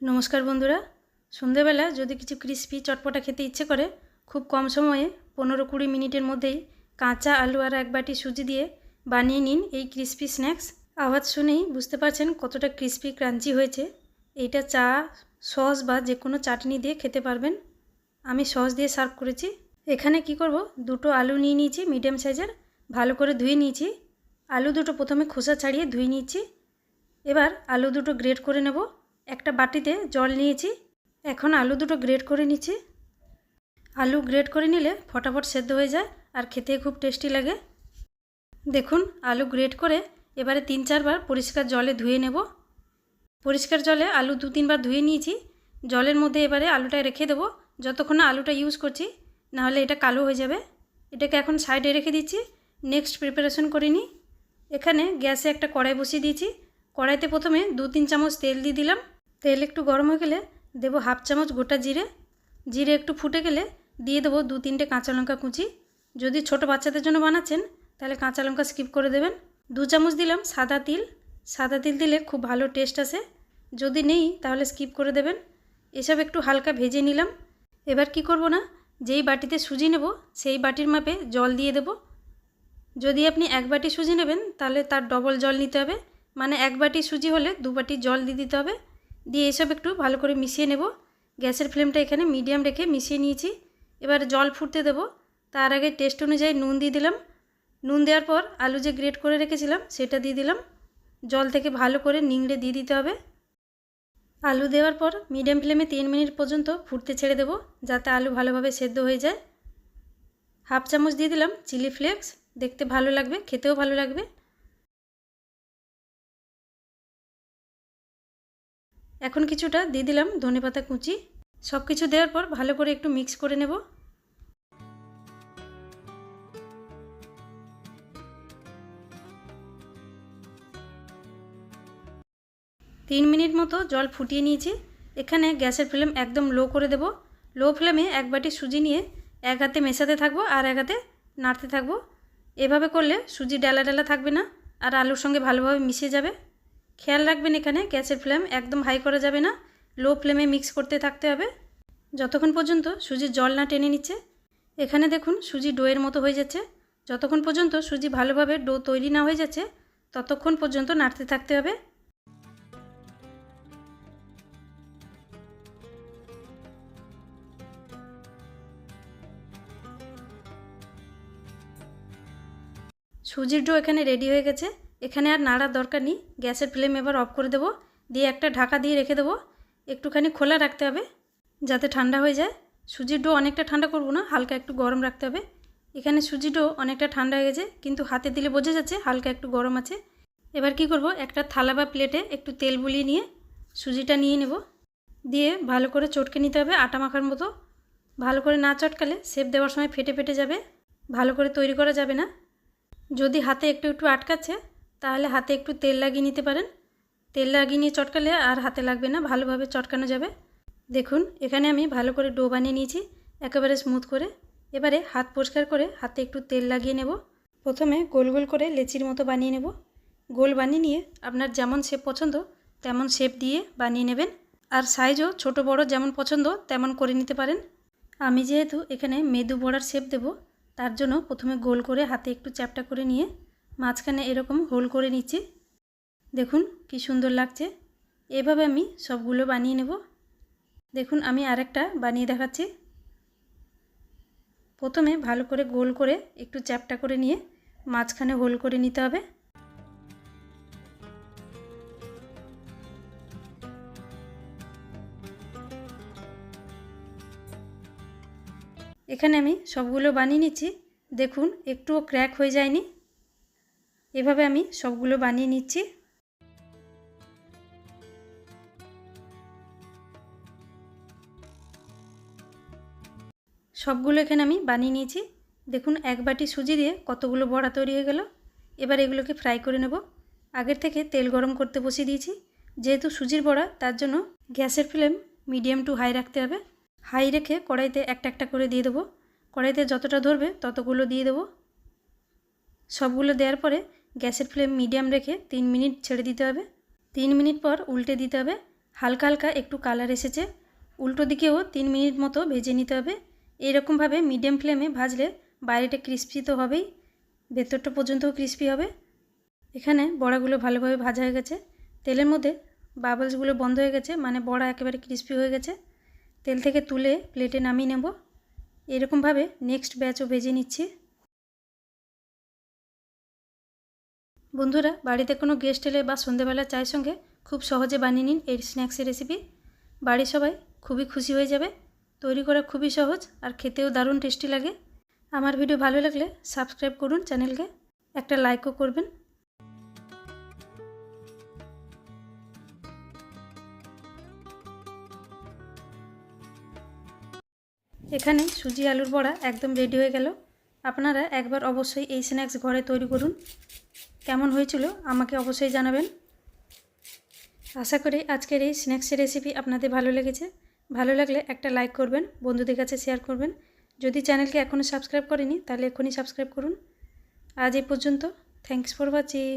নমস্কার বন্ধুরা। সন্ধেবেলা যদি কিছু ক্রিস্পি চটপটা খেতে ইচ্ছে করে, খুব কম সময়ে পনেরো কুড়ি মিনিটের মধ্যেই কাঁচা আলু আর এক বাটি সুজি দিয়ে বানিয়ে নিন এই ক্রিস্পি স্ন্যাক্স আওয়াজ শুনেই বুঝতে পারছেন কতটা ক্রিস্পি ক্রাঞ্চি হয়েছে। এইটা চা, সস বা যে কোনো চাটনি দিয়ে খেতে পারবেন। আমি সস দিয়ে সার্ভ করেছি। এখানে কি করব? দুটো আলু নিয়ে নিয়েছি মিডিয়াম সাইজের ভালো করে ধুয়ে নিয়েছি। আলু দুটো প্রথমে খোসা ছাড়িয়ে ধুয়ে নিয়েছি। এবার আলু দুটো গ্রেট করে নেব। একটা বাটিতে জল নিয়েছি। এখন আলু দুটো গ্রেট করে নিচ্ছি। আলু গ্রেট করে নিলে ফটাফট সেদ্ধ হয়ে যায় আর খেতে খুব টেস্টি লাগে। দেখুন, আলু গ্রেট করে এবারে তিন চারবার পরিষ্কার জলে ধুয়ে নেব। পরিষ্কার জলে আলু দু তিনবার ধুয়ে নিয়েছি। জলের মধ্যে এবারে আলুটা রেখে দেবো। যতক্ষণ না আলুটা ইউজ করছি, নাহলে এটা কালো হয়ে যাবে। এটাকে এখন সাইডে রেখে দিচ্ছি। নেক্সট প্রিপারেশন করে নিই। এখানে গ্যাসে একটা কড়াই বসিয়ে দিয়েছি। কড়াইতে প্রথমে দু তিন চামচ তেল দিয়ে দিলাম। তেল একটু গরম হয়ে গেলে দেবো হাফ চামচ গোটা জিরে। জিরে একটু ফুটে গেলে দিয়ে দেবো দু তিনটে কাঁচা লঙ্কা কুচি। যদি ছোট বাচ্চাদের জন্য বানাচ্ছেন, তাহলে কাঁচা লঙ্কা স্কিপ করে দেবেন। দু চামচ দিলাম সাদা তিল। সাদা তিল দিলে খুব ভালো টেস্ট আসে। যদি নেই, তাহলে স্কিপ করে দেবেন। এসব একটু হালকা ভেজে নিলাম। এবার কি করব না, যেই বাটিতে সুজি নেব, সেই বাটির মাপে জল দিয়ে দেব। যদি আপনি এক বাটি সুজি নেবেন, তাহলে তার ডবল জল নিতে হবে। মানে এক বাটি সুজি হলে দু বাটি জল দিয়ে দিতে হবে। দিয়ে এসব একটু ভালো করে মিশিয়ে নেব। গ্যাসের ফ্লেমটা এখানে মিডিয়াম রেখে মিশিয়ে নিয়েছি। এবার জল ফুটতে দেব। তার আগে টেস্ট অনুযায়ী নুন দিয়ে দিলাম। নুন দেওয়ার পর আলু যে গ্রেট করে রেখেছিলাম সেটা দিয়ে দিলাম। জল থেকে ভালো করে নিংড়ে দিয়ে দিতে হবে। আলু দেওয়ার পর মিডিয়াম ফ্লেমে তিন মিনিট পর্যন্ত ফুটতে ছেড়ে দেবো যাতে আলু ভালোভাবে সেদ্ধ হয়ে যায়। হাফ চামচ দিয়ে দিলাম চিলি ফ্লেক্স। দেখতে ভালো লাগবে, খেতেও ভালো লাগবে। এখন কিছুটা দিয়ে দিলাম ধনেপাতা কুচি। সব কিছু দেওয়ার পর ভালো করে একটু মিক্স করে নেব। তিন মিনিট মতো জল ফুটিয়ে নিয়েছি। এখানে গ্যাসের ফ্লেম একদম লো করে দেব। লো ফ্লেমে এক বাটি সুজি নিয়ে এক হাতে মেশাতে থাকব আর এক হাতে নাড়তে থাকব। এভাবে করলে সুজি ডালা ডালা থাকবে না আর আলুর সঙ্গে ভালোভাবে মিশে যাবে। খেয়াল রাখবেন এখানে, গ্যাসের ফ্লেম একদম হাই করা যাবে না, লো ফ্লেমে মিক্স করতে থাকতে হবে। যতক্ষণ পর্যন্ত সুজির জল না টেনে নিচ্ছে, এখানে দেখুন সুজি ডোয়ের মতো হয়ে যাচ্ছে। যতক্ষণ পর্যন্ত সুজি ভালোভাবে ডো তৈরি না হয়ে যাচ্ছে, ততক্ষণ পর্যন্ত নাড়তে থাকতে হবে। সুজির ডো এখানে রেডি হয়ে গেছে। এখানে আর নাড়ার দরকার নেই। গ্যাসের ফ্লেম এবার অফ করে দেবো। দিয়ে একটা ঢাকা দিয়ে রেখে দেবো। একটুখানি খোলা রাখতে হবে যাতে ঠান্ডা হয়ে যায়। সুজির ডো অনেকটা ঠান্ডা করব না, হালকা একটু গরম রাখতে হবে। এখানে সুজি ডো অনেকটা ঠান্ডা হয়ে গেছে, কিন্তু হাতে দিলে বোঝা যাচ্ছে হালকা একটু গরম আছে। এবার কি করব, একটা থালা বা প্লেটে একটু তেল বুলিয়ে নিয়ে সুজিটা নিয়ে নেব। দিয়ে ভালো করে চটকে নিতে হবে আটা মাখার মতো। ভালো করে না চটকালে শেপ দেওয়ার সময় ফেটে ফেটে যাবে। ভালো করে তৈরি করা যাবে না। যদি হাতে একটু একটু আটকাচ্ছে তাহলে হাতে একটু তেল লাগিয়ে নিতে পারেন। তেল লাগিয়ে নিয়ে চটকালে আর হাতে লাগবে না, ভালোভাবে চটকানো যাবে। দেখুন, এখানে আমি ভালো করে ডো বানিয়ে নিয়েছি, একেবারে স্মুথ করে। এবারে হাত পরিষ্কার করে হাতে একটু তেল লাগিয়ে নেব। প্রথমে গোল গোল করে লেচির মতো বানিয়ে নেব। গোল বানিয়ে নিয়ে আপনার যেমন শেপ পছন্দ, তেমন শেপ দিয়ে বানিয়ে নেবেন। আর সাইজও ছোট বড় যেমন পছন্দ, তেমন করে নিতে পারেন। আমি যেহেতু এখানে মেদু বড়ার শেপ দেব, তার জন্য প্রথমে গোল করে হাতে একটু চ্যাপটা করে নিয়ে মাঝখানে এরকম হোল করে নিচ্ছি। দেখুন কি সুন্দর লাগছে। এভাবে আমি সবগুলো বানিয়ে নেব। দেখুন আমি আরেকটা বানিয়ে দেখাচ্ছি। প্রথমে ভালো করে গোল করে একটু চ্যাপটা করে নিয়ে মাঝখানে হোল করে নিতে হবে। এখানে আমি সবগুলো বানিয়ে নিচ্ছি। দেখুন একটুও ক্র্যাক হয়ে যায়নি। এভাবে আমি সবগুলো বানিয়ে নিচ্ছি। সবগুলো এখানে আমি বানিয়ে নিয়েছি। দেখুন, এক বাটি সুজি দিয়ে কতগুলো বড়া তৈরি হয়ে গেল। এবার এগুলোকে ফ্রাই করে নেব। আগের থেকে তেল গরম করতে বসিয়ে দিয়েছি। যেহেতু সুজির বড়া, তার জন্য গ্যাসের ফ্লেম মিডিয়াম টু হাই রাখতে হবে। হাই রেখে কড়াইতে একটা একটা করে দিয়ে দেবো। কড়াইতে যতটা ধরবে ততগুলো দিয়ে দেবো। সবগুলো দেওয়ার পরে গ্যাসের ফ্লেম মিডিয়াম রেখে তিন মিনিট ছেড়ে দিতে হবে। তিন মিনিট পর উল্টে দিতে হবে। হালকা হালকা একটু কালার এসেছে। উল্টো দিকেও তিন মিনিট মতো ভেজে নিতে হবে। এইরকমভাবে মিডিয়াম ফ্লেমে ভাজলে বাইরেটা ক্রিস্পি তো হবেই। ভেতরটা পর্যন্তও ক্রিস্পি হবে। এখানে বড়াগুলো ভালোভাবে ভাজা হয়ে গেছে। তেলের মধ্যে বাবলসগুলো বন্ধ হয়ে গেছে মানে বড়া একেবারে ক্রিস্পি হয়ে গেছে। তেল থেকে তুলে প্লেটে নামিয়ে নেব। এরকমভাবে নেক্সট ব্যাচও ভেজে নিচ্ছি। বন্ধুরা, বাড়িতে কোনো গেস্ট এলে বা সন্ধেবেলা চায়ের সঙ্গে খুব সহজে বানিয়ে নিন এই স্ন্যাক্সের রেসিপি বাড়ির সবাই খুবই খুশি হয়ে যাবে। তৈরি করা খুবই সহজ আর খেতেও দারুণ টেস্টি লাগে। আমার ভিডিও ভালো লাগলে সাবস্ক্রাইব করুন চ্যানেলকে একটা লাইকও করবেন। এখানে সুজি আলুর বড়া একদম রেডি হয়ে গেল। আপনারা একবার অবশ্যই এই স্ন্যাক্স ঘরে তৈরি করুন। কেমন হয়েছিল আমাকে অবশ্যই জানাবেন। আশা করি আজকের এই স্ন্যাক্সের রেসিপি আপনাদের ভালো লেগেছে। ভালো লাগলে একটা লাইক করবেন, বন্ধুদের কাছে শেয়ার করবেন। যদি চ্যানেলকে এখনও সাবস্ক্রাইব করেনি, তাহলে এখনই সাবস্ক্রাইব করুন। আজ এই পর্যন্ত থ্যাংকস ফর ওয়াচিং